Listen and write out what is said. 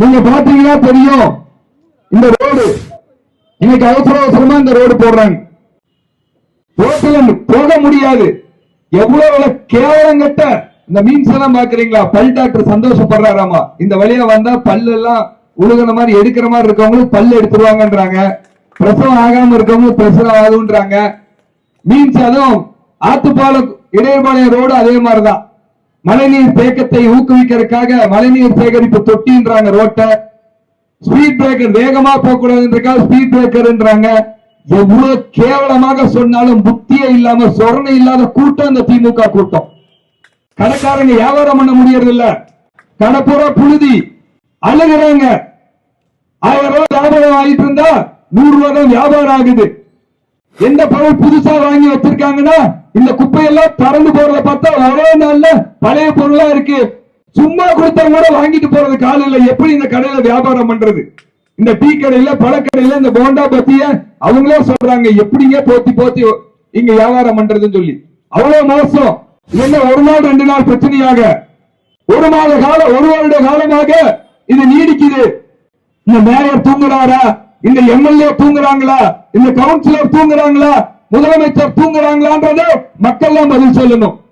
நீங்க பாத்தீங்கன்னா தெரியும்? இந்த ரோடு. இன்னைக்கு அவசர அவசரமா இந்த ரோடு போடுறாங்க. ரோட்டில் போக முடியாது. எவ்வளவு கேவலம் கட்ட. இந்த மீன்ஸ் எல்லாம் பாக்குறீங்களா? பல் டாக்டர் சந்தோஷப்படுறாராமா? இந்த வழியா வந்தா பல்லு எல்லாம் உழுகுன மாதிரி எடுக்கிற மாதிரி இருக்கவங்களும் பல்லு எடுத்துருவாங்கன்றாங்க. பிரசவம் ஆகாம இருக்கவங்களும் பிரசவம் ஆகுன்றாங்க மீன்ஸ் அதுவும் ஆத்துப்பாலம் இடையபாளையம் ரோடு அதே மாதிரிதான். மழைநீர் தேக்கத்தை ஊக்குவிக்கிறதுக்காக மழைநீர் சேகரிப்பு தொட்டின்றாங்க ரோட்டை. ஸ்பீட் பிரேக்கர் வேகமா போகக்கூடாதுன்றக்காக ஸ்பீட் பிரேக்கர்ன்றாங்க எவ்வளவு கேவலமாக சொன்னாலும் புத்தியே இல்லாம சொரணை இல்லாத கூட்டம் இந்த திமுக கூட்டம். கடைக்காரங்க வியாபாரம் பண்ண முடியறது இல்ல கடப்புற புழுதி அழுகிறாங்க. ஆயிரம் ரூபாய் லாபம் ஆகிட்டு இருந்தா நூறு ரூபாய் தான் வியாபாரம் ஆகுது. எந்த பொருள் புதுசா வாங்கி வச்சிருக்காங்கன்னா இந்த குப்பையெல்லாம் பறந்து போறத பார்த்தா ஒரே நாள்ல பழைய பொருளா இருக்கு. சும்மா கொடுத்தவங்க கூட வாங்கிட்டு போறது காலம் எப்படி இந்த கடையில வியாபாரம் பண்றது? இந்த டீ கடையில பழக்கடையில இந்த போண்டா பத்திய அவங்களே சொல்றாங்க. எப்படிங்க போத்தி போத்தி இங்க வியாபாரம் பண்றதுன்னு சொல்லி. அவ்வளவு மோசம். என்ன ஒரு நாள் ரெண்டு நாள் பிரச்சனையாக. ஒரு மாத காலம் ஒரு வருட காலமாக இது நீடிக்குது. இந்த மேயர் தூங்குறாரா? இந்த எம்எல்ஏ தூங்குறாங்களா? இந்த கவுன்சிலர் தூங்குறாங்களா? முதலமைச்சர் தூங்குறாங்களான்றது மக்கள் தான் பதில் சொல்லணும்.